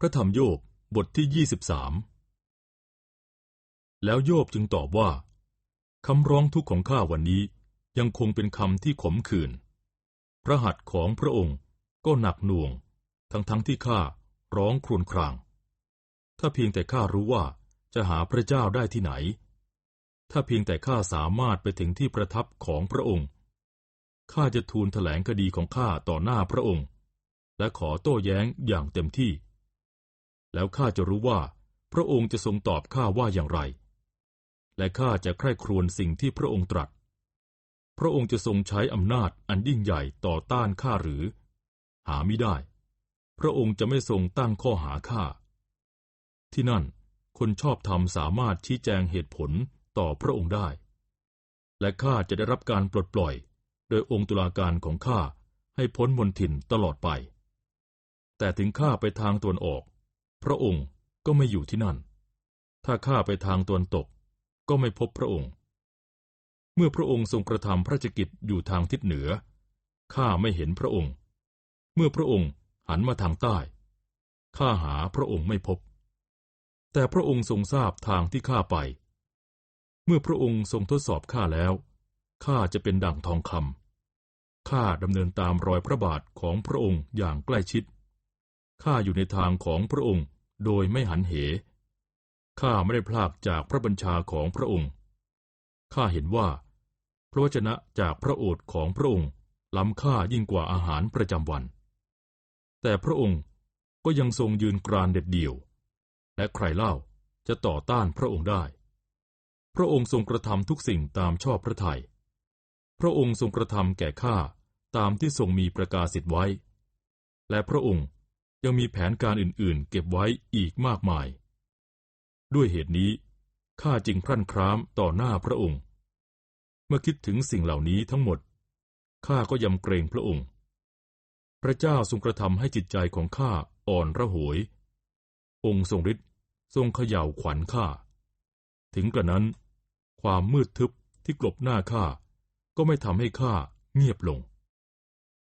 พระธรรมโยบบทที่ยี่สิบสามแล้วโยบจึงตอบว่าคำร้องทุกข์ของข้าวันนี้ยังคงเป็นคำที่ขมขื่น พระหัตถ์ของพระองค์ก็หนักหน่วง ทั้งๆทที่ข้าร้องครวญคราง ถ้าเพียงแต่ข้ารู้ว่าจะหาพระเจ้าได้ที่ไหน ถ้าเพียงแต่ข้าสามารถไปถึงที่ประทับของพระองค์ ข้าจะทูลแถลงคดีของข้าต่อหน้าพระองค์ และขอโต้แย้งอย่างเต็มที่ แล้วข้าจะรู้ว่า พระองค์จะทรงตอบข้าว่าอย่างไร และข้าจะใคร่ครวญสิ่งที่พระองค์ตรัส พระองค์จะทรงใช้อำนาจอันยิ่งใหญ่ต่อต้านข้าหรือ หาไม่ได้ พระองค์จะไม่ทรงตั้งข้อหาข้า ที่นั่น คนชอบธรรมสามารถชี้แจงเหตุผลต่อพระองค์ได้ และข้าจะได้รับการปลดปล่อย โดยองค์ตุลาการของข้าให้พ้นมนทินตลอดไป แต่ถึงข้าไปทางตวนออก พระองค์ก็ไม่อยู่ที่นั่น ถ้าข้าไปทางตะวันตกก็ไม่พบพระองค์ เมื่อพระองค์ทรงกระทำพระราชกิจอยู่ทางทิศเหนือ ข้าไม่เห็นพระองค์ เมื่อพระองค์หันมาทางใต้ ข้าหาพระองค์ไม่พบ แต่พระองค์ทรงทราบทางที่ข้าไป เมื่อพระองค์ทรงทดสอบข้าแล้ว ข้าจะเป็นดั่งทองคำข้าดำเนินตามรอยพระบาทของพระองค์อย่างใกล้ชิด ข้าอยู่ในทางของพระองค์โดยไม่หันเห ข้าไม่ได้พลากจากพระบัญชาของพระองค์ ข้าเห็นว่า พระวจนะจากพระโอษฐ์ของพระองค์ล้ำค่ายิ่งกว่าอาหารประจำวัน แต่พระองค์ก็ยังทรงยืนกรานเด็ดเดี่ยว และใครเล่าจะต่อต้านพระองค์ได้ พระองค์ทรงกระทำทุกสิ่งตามชอบพระทยัย พระองค์ทรงกระทำแก่ข้าตามที่ทรงมีประกาศสิทธิ์ไว้ และพระองค์ ยังมีแผนการอื่นๆ เก็บไว้อีกมากมาย ด้วยเหตุนี้ข้าจึงพรั่นคร้ามต่อหน้าพระองค์ เมื่อคิดถึงสิ่งเหล่านี้ทั้งหมดข้าก็ยำเกรงพระองค์ พระเจ้าทรงกระทำให้จิตใจของข้าอ่อนระหวย องค์ทรงฤทธิ์ทรงเขย่าขวัญข้า ถึงกระนั้น ความมืดทึบที่กลบหน้าข้าก็ไม่ทำให้ข้าเงียบลง